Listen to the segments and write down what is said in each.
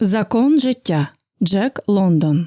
Закон життя Джек Лондон.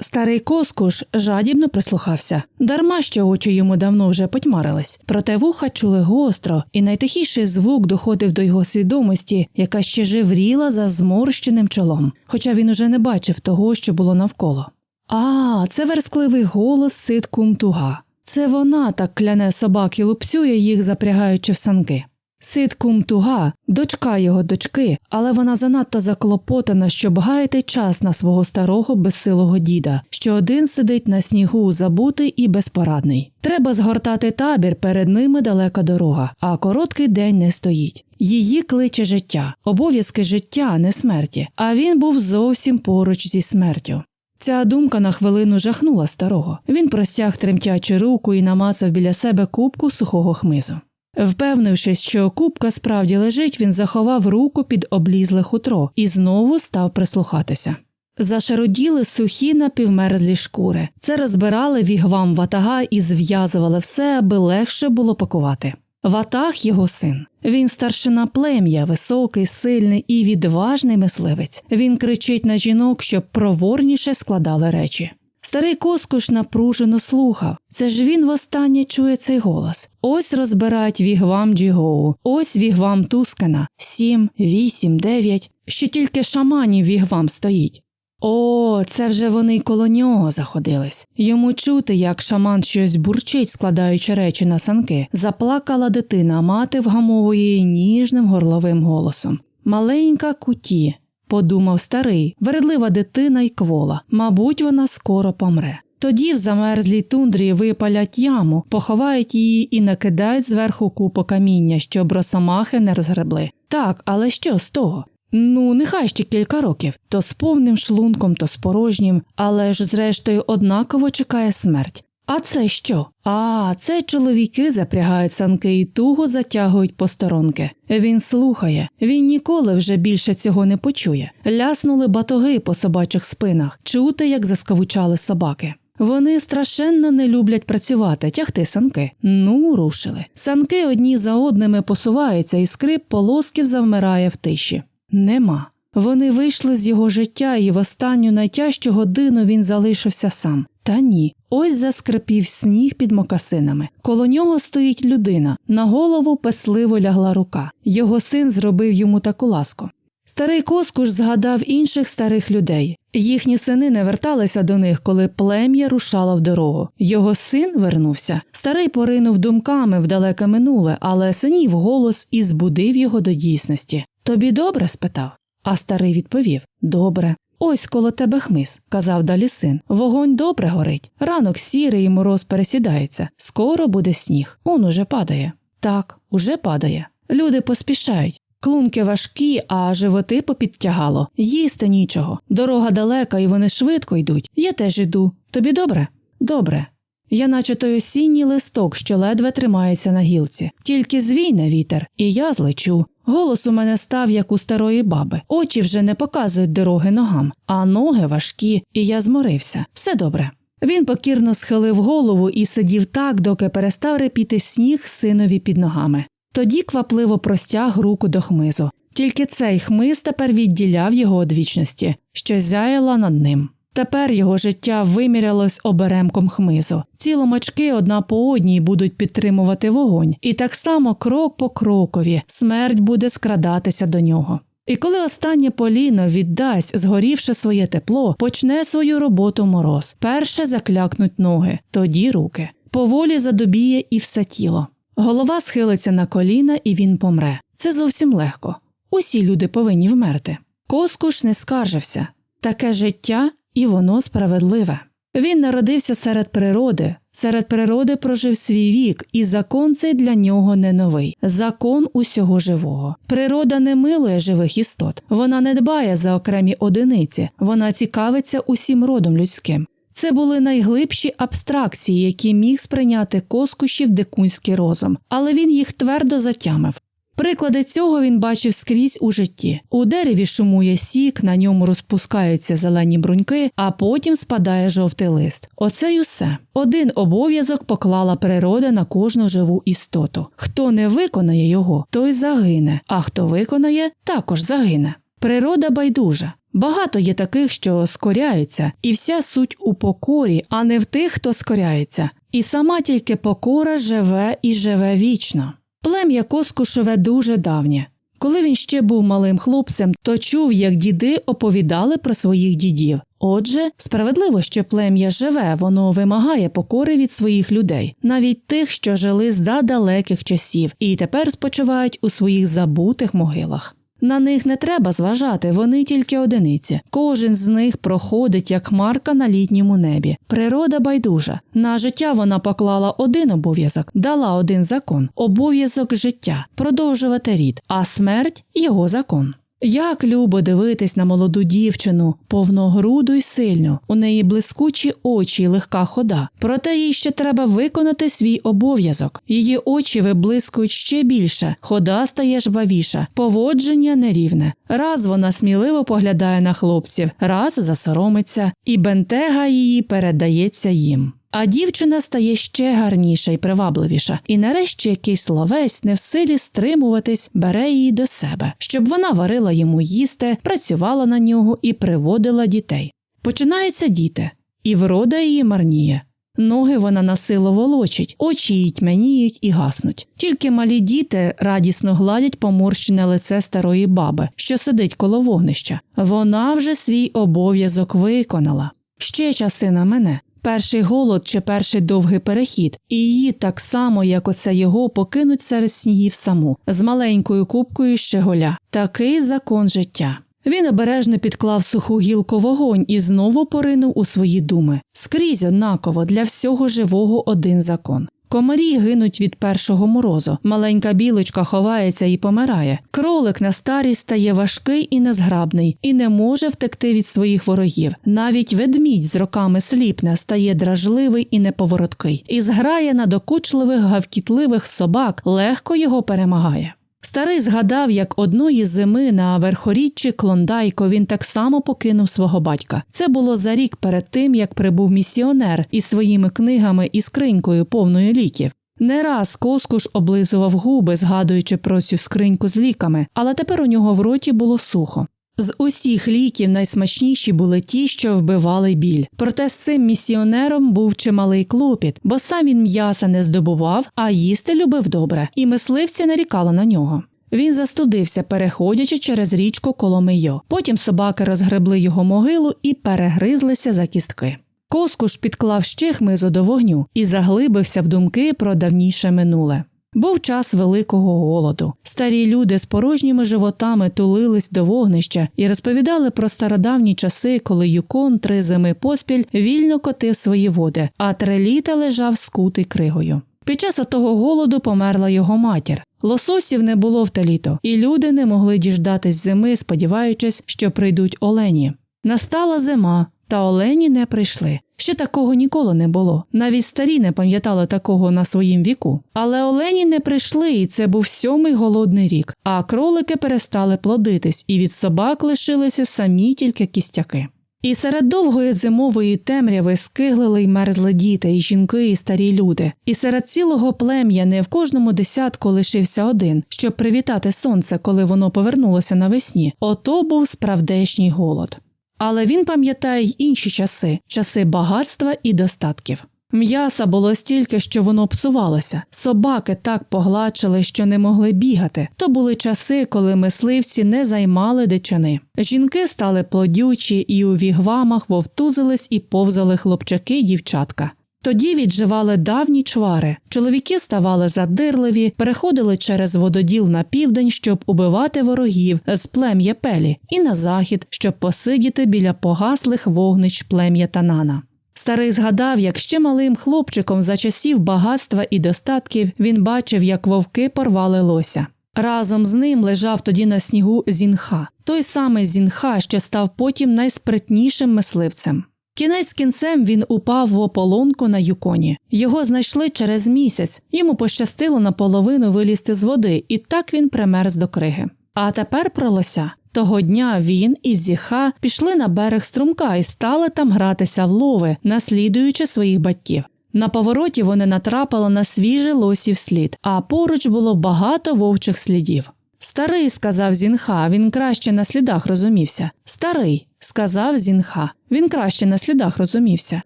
Старий коскуш жадібно прислухався, дарма що очі йому давно вже потьмарились, проте вуха чули гостро, і найтихіший звук доходив до його свідомості, яка ще живріла за зморщеним чолом, хоча він уже не бачив того, що було навколо. А, це верескливий голос сит кумтуга. Це вона так кляне собак і лупцює їх, запрягаючи в санки. Сид Кумтуга, дочка його дочки, але вона занадто заклопотана, щоб гаяти час на свого старого безсилого діда, що один сидить на снігу, забутий і безпорадний. Треба згортати табір, перед ними далека дорога, а короткий день не стоїть. Її кличе життя, обов'язки життя, не смерті, а він був зовсім поруч зі смертю. Ця думка на хвилину жахнула старого. Він простяг тремтячи руку і намацав біля себе кубку сухого хмизу. Впевнившись, що кубка справді лежить, він заховав руку під облізле хутро і знову став прислухатися. Зашароділи сухі напівмерзлі шкури. Це розбирали вігвам ватага і зв'язували все, аби легше було пакувати. Ватаг його син. Він старшина плем'я, високий, сильний і відважний мисливець. Він кричить на жінок, щоб проворніше складали речі. Старий коскуш напружено слухав. Це ж він востаннє чує цей голос. Ось розбирають вігвам Джігоу, ось вігвам Тускана, сім, вісім, дев'ять. Ще тільки шаманів вігвам стоїть. О, це вже вони коло нього заходились. Йому чути, як шаман щось бурчить, складаючи речі на санки. Заплакала дитина, мати вгамовує її ніжним горловим голосом. Маленька куті, подумав старий, вередлива дитина й квола. Мабуть, вона скоро помре. Тоді в замерзлій тундрі випалять яму, поховають її і накидають зверху купу каміння, щоб росомахи не розгребли. Так, але що з того? Ну, нехай ще кілька років, то з повним шлунком, то з порожнім, але ж, зрештою, однаково чекає смерть. А це що? А, це чоловіки запрягають санки і туго затягують посторонки. Він слухає, він ніколи вже більше цього не почує. Ляснули батоги по собачих спинах, чути, як заскавучали собаки. Вони страшенно не люблять працювати, тягти санки. Ну, рушили. Санки одні за одними посуваються, і скрип полосків завмирає в тиші. Нема. Вони вийшли з його життя, і в останню найтяжчу годину він залишився сам. Та ні. Ось заскрипів сніг під мокасинами. Коло нього стоїть людина, на голову песливо лягла рука. Його син зробив йому таку ласку. Старий коскуш згадав інших старих людей. Їхні сини не верталися до них, коли плем'я рушало в дорогу. Його син вернувся. Старий поринув думками в далеке минуле, але синів голос і збудив його до дійсності. Тобі добре? спитав. А старий відповів Добре. Ось коло тебе хмиз, казав далі син. Вогонь добре горить. Ранок сірий і мороз пересідається. Скоро буде сніг. Он уже падає. Так, уже падає. Люди поспішають. Клунки важкі, а животи попідтягало. Їсти нічого. Дорога далека, і вони швидко йдуть. Я теж іду. Тобі добре? Добре. Я, наче той осінній листок, що ледве тримається на гілці, тільки звійне вітер, і я злечу. Голос у мене став, як у старої баби. Очі вже не показують дороги ногам, а ноги важкі, і я зморився. Все добре. Він покірно схилив голову і сидів так, доки перестав репіти сніг синові під ногами. Тоді квапливо простяг руку до хмизу. Тільки цей хмиз тепер відділяв його від вічності, що зяяла над ним. Тепер його життя вимірялось оберемком хмизу. Ціломачки одна по одній будуть підтримувати вогонь, і так само крок по крокові смерть буде скрадатися до нього. І коли останнє поліно віддасть, згорівши своє тепло, почне свою роботу мороз. Перше заклякнуть ноги, тоді руки. Поволі задобіє і все тіло. Голова схилиться на коліна, і він помре. Це зовсім легко. Усі люди повинні вмерти. Коскуш не скаржився таке життя і воно справедливе. Він народився серед природи, серед природи прожив свій вік, і закон цей для нього не новий закон усього живого. Природа не милує живих істот, вона не дбає за окремі одиниці, вона цікавиться усім родом людським. Це були найглибші абстракції, які міг сприйняти коскушів дикунський розум, але він їх твердо затямив. Приклади цього він бачив скрізь у житті. У дереві шумує сік, на ньому розпускаються зелені бруньки, а потім спадає жовтий лист. Оце й усе. Один обов'язок поклала природа на кожну живу істоту. Хто не виконає його, той загине, а хто виконає, також загине. Природа байдужа. Багато є таких, що скоряються, і вся суть у покорі, а не в тих, хто скоряється. І сама тільки покора живе і живе вічно. Плем'я Коскушеве дуже давнє. Коли він ще був малим хлопцем, то чув, як діди оповідали про своїх дідів. Отже, справедливо, що плем'я живе, воно вимагає покори від своїх людей, навіть тих, що жили з далеких часів, і тепер спочивають у своїх забутих могилах. На них не треба зважати, вони тільки одиниці. Кожен з них проходить як хмарка на літньому небі. Природа байдужа. На життя вона поклала один обов'язок, дала один закон обов'язок життя, продовжувати рід, а смерть його закон. Як любо дивитись на молоду дівчину, повногруду й сильну, у неї блискучі очі й легка хода. Проте їй ще треба виконати свій обов'язок. Її очі виблискують ще більше, хода стає жвавіша, поводження нерівне. Раз вона сміливо поглядає на хлопців, раз засоромиться, і бентега її передається їм. А дівчина стає ще гарніша і привабливіша, і нарешті якийсь словець не в силі стримуватись, бере її до себе, щоб вона варила йому їсти, працювала на нього і приводила дітей. Починаються діти, і врода її марніє. Ноги вона насило волочить, очі її тьмяніють і гаснуть. Тільки малі діти радісно гладять поморщене лице старої баби, що сидить коло вогнища. Вона вже свій обов'язок виконала. Ще часи на мене. Перший голод чи перший довгий перехід, і її так само, як оце його, покинуть серед снігів саму, з маленькою кубкою щеголя. Такий закон життя. Він обережно підклав суху гілку вогонь і знову поринув у свої думи. Скрізь однаково для всього живого один закон. Комарі гинуть від першого морозу, маленька білочка ховається і помирає. Кролик на старість стає важкий і незграбний, і не може втекти від своїх ворогів. Навіть ведмідь з роками сліпне стає дражливий і неповороткий, і зграє на докучливих гавкітливих собак, легко його перемагає. Старий згадав, як одної зими на верхоріччі Клондайко він так само покинув свого батька. Це було за рік перед тим, як прибув місіонер із своїми книгами і скринькою повною ліків. Не раз коскуш облизував губи, згадуючи про цю скриньку з ліками, але тепер у нього в роті було сухо. З усіх ліків найсмачніші були ті, що вбивали біль. Проте з цим місіонером був чималий клопіт, бо сам він м'яса не здобував, а їсти любив добре, і мисливці нарікали на нього. Він застудився, переходячи через річку Коломийо. Потім собаки розгребли його могилу і перегризлися за кістки. Коскуш підклав ще хмизу до вогню і заглибився в думки про давніше минуле. Був час великого голоду. Старі люди з порожніми животами тулились до вогнища і розповідали про стародавні часи, коли Юкон три зими поспіль вільно котив свої води, а три літа лежав скутий кригою. Під час отого голоду померла його матір. Лососів не було в те літо, і люди не могли діждатись зими, сподіваючись, що прийдуть олені. Настала зима, та олені не прийшли. Ще такого ніколи не було. Навіть старі не пам'ятали такого на своїм віку. Але олені не прийшли, і це був сьомий голодний рік, а кролики перестали плодитись, і від собак лишилися самі тільки кістяки. І серед довгої зимової темряви скиглили й мерзли діти, і жінки, і старі люди. І серед цілого плем'я не в кожному десятку лишився один, щоб привітати сонце, коли воно повернулося навесні. Ото був справдешній голод. Але він пам'ятає й інші часи часи багатства і достатків. М'яса було стільки, що воно псувалося. Собаки так погладшили, що не могли бігати. То були часи, коли мисливці не займали дичини. Жінки стали плодючі, і у вігвамах вовтузились і повзали хлопчаки й дівчатка. Тоді відживали давні чвари. Чоловіки ставали задирливі, переходили через вододіл на південь, щоб убивати ворогів з плем'я пелі, і на захід, щоб посидіти біля погаслих вогнищ плем'я Танана. Старий згадав, як ще малим хлопчиком за часів багатства і достатків він бачив, як вовки порвали лося. Разом з ним лежав тоді на снігу зінха, той самий зінха, що став потім найспритнішим мисливцем. Кінець кінцем він упав в ополонку на юконі. Його знайшли через місяць, йому пощастило наполовину вилізти з води, і так він примерз до криги. А тепер про лося. Того дня він і зіха пішли на берег струмка і стали там гратися в лови, наслідуючи своїх батьків. На повороті вони натрапили на свіжий лосів слід, а поруч було багато вовчих слідів. Старий, сказав Зінха, він краще на слідах розумівся. Старий, сказав Зінха, він краще на слідах розумівся.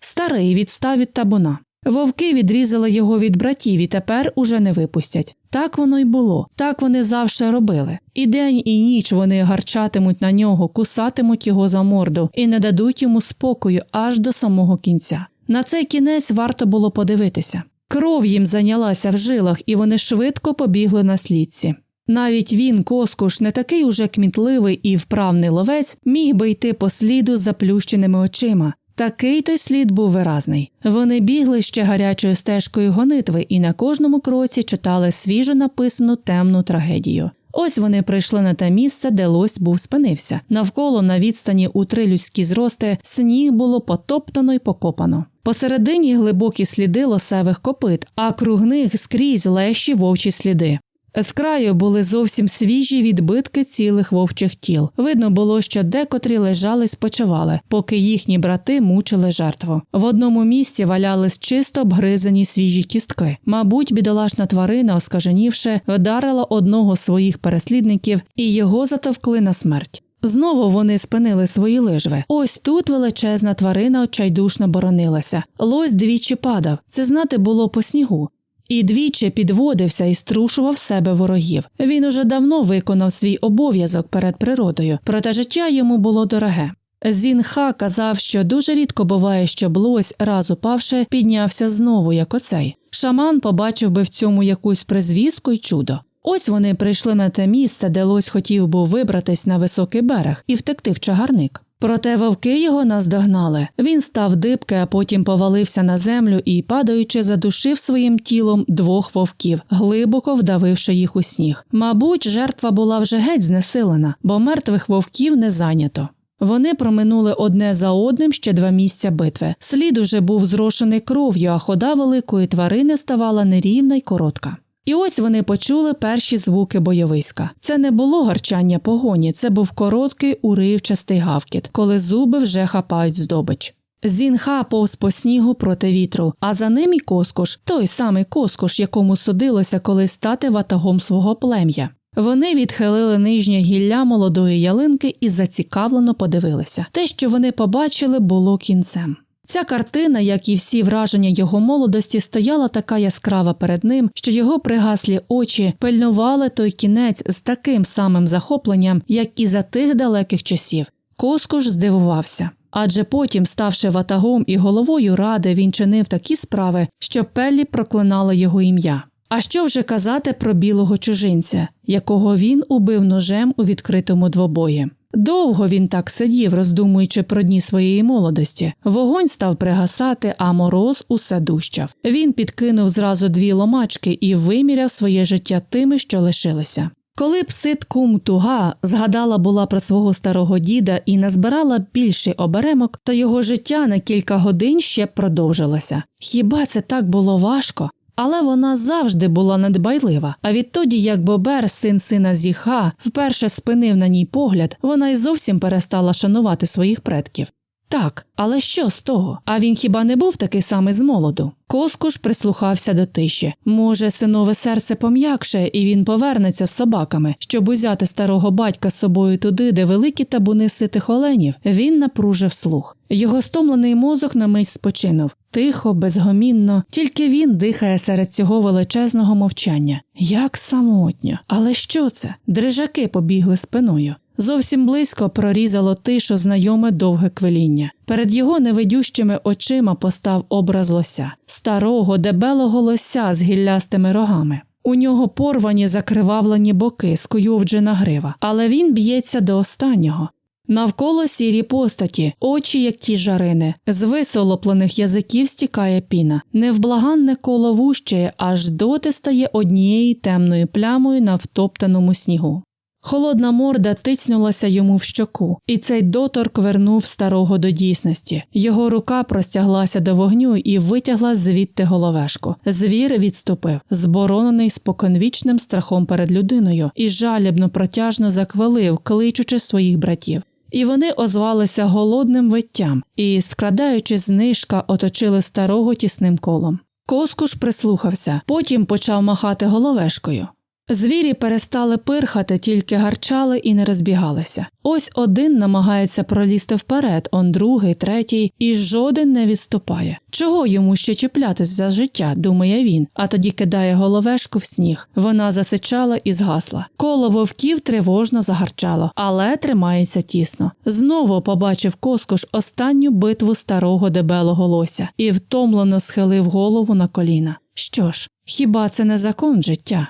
Старий відстав від табуна. Вовки відрізали його від братів і тепер уже не випустять. Так воно й було, так вони завжди робили. І день, і ніч вони гарчатимуть на нього, кусатимуть його за морду і не дадуть йому спокою аж до самого кінця. На цей кінець варто було подивитися. Кров їм зайнялася в жилах, і вони швидко побігли на слідці. Навіть він, коскуш, не такий уже кмітливий і вправний ловець, міг би йти по сліду з заплющеними очима. Такий той слід був виразний. Вони бігли ще гарячою стежкою гонитви і на кожному кроці читали свіжо написану темну трагедію. Ось вони прийшли на те місце, де лось був спинився. Навколо на відстані у три людські зрости сніг було потоптано й покопано. Посередині глибокі сліди лосевих копит, а круг них скрізь лещі вовчі сліди. З краю були зовсім свіжі відбитки цілих вовчих тіл. Видно було, що декотрі лежали спочивали, поки їхні брати мучили жертву. В одному місці валялись чисто обгризані свіжі кістки. Мабуть, бідолашна тварина, оскаженівши, вдарила одного з своїх переслідників і його затовкли на смерть. Знову вони спинили свої лижви. Ось тут величезна тварина отчайдушно боронилася. Лось двічі падав. Це знати було по снігу. І двічі підводився і струшував себе ворогів. Він уже давно виконав свій обов'язок перед природою, проте життя йому було дороге. Зінха казав, що дуже рідко буває, щоб лось, раз упавши, піднявся знову, як оцей. Шаман побачив би в цьому якусь призвістку й чудо. Ось вони прийшли на те місце, де лось хотів був вибратись на високий берег і втекти в чагарник. Проте вовки його наздогнали. Він став дибки, а потім повалився на землю і, падаючи, задушив своїм тілом двох вовків, глибоко вдавивши їх у сніг. Мабуть, жертва була вже геть знесилена, бо мертвих вовків не зайнято. Вони проминули одне за одним ще два місця битви. Слід уже був зрошений кров'ю, а хода великої тварини ставала нерівна й коротка. І ось вони почули перші звуки бойовиська. Це не було гарчання погоні, це був короткий уривчастий гавкіт, коли зуби вже хапають здобич. Зінха повз по снігу проти вітру, а за ним і коскош, той самий коскош, якому судилося колись стати ватагом свого плем'я. Вони відхилили нижнє гілля молодої ялинки і зацікавлено подивилися. Те, що вони побачили, було кінцем. Ця картина, як і всі враження його молодості, стояла така яскрава перед ним, що його пригаслі очі пильнували той кінець з таким самим захопленням, як і за тих далеких часів. Коскуш здивувався. Адже потім, ставши ватагом і головою ради, він чинив такі справи, що Пеллі проклинали його ім'я. А що вже казати про білого чужинця, якого він убив ножем у відкритому двобої? Довго він так сидів, роздумуючи про дні своєї молодості. Вогонь став пригасати, а мороз усе дужчав. Він підкинув зразу дві ломачки і виміряв своє життя тими, що лишилися. Коли псит кум туга згадала була про свого старого діда і назбирала більший оберемок, то його життя на кілька годин ще продовжилося. Хіба це так було важко? Але вона завжди була недбайлива. А відтоді, як Бобер, син сина Зіха, вперше спинив на ній погляд, вона й зовсім перестала шанувати своїх предків. Так, але що з того? А він хіба не був такий самий з молоду? Коскуш прислухався до тиші. Може, синове серце пом'якше, і він повернеться з собаками, щоб узяти старого батька з собою туди, де великі табуни ситих оленів. Він напружив слух. Його стомлений мозок на мить спочинув. Тихо, безгомінно, тільки він дихає серед цього величезного мовчання. Як самотньо. Але що це? Дрижаки побігли спиною. Зовсім близько прорізало тишу знайоме довге квеління. Перед його невидющими очима постав образ лося, старого дебелого лося з гіллястими рогами. У нього порвані закривавлені боки, скуйовджена грива, але він б'ється до останнього. Навколо сірі постаті, очі, як ті жарини, з висолоплених язиків стікає піна, невблаганне коло вущає, аж доти стає однією темною плямою на втоптаному снігу. Холодна морда тицнулася йому в щоку, і цей доторк вернув старого до дійсності. Його рука простяглася до вогню і витягла звідти головешку. Звір відступив, зборонений споконвічним страхом перед людиною, і жалібно протяжно заквалив, кличучи своїх братів. І вони озвалися голодним виттям і, скрадаючи знижка, оточили старого тісним колом. Коскуш прислухався, потім почав махати головешкою. Звірі перестали пирхати, тільки гарчали і не розбігалися. Ось один намагається пролізти вперед, он другий, третій, і жоден не відступає. Чого йому ще чіплятись за життя, думає він, а тоді кидає головешку в сніг. Вона засичала і згасла. Коло вовків тривожно загарчало, але тримається тісно. Знову побачив коскуш останню битву старого дебелого лося і втомлено схилив голову на коліна. Що ж, хіба це не закон життя?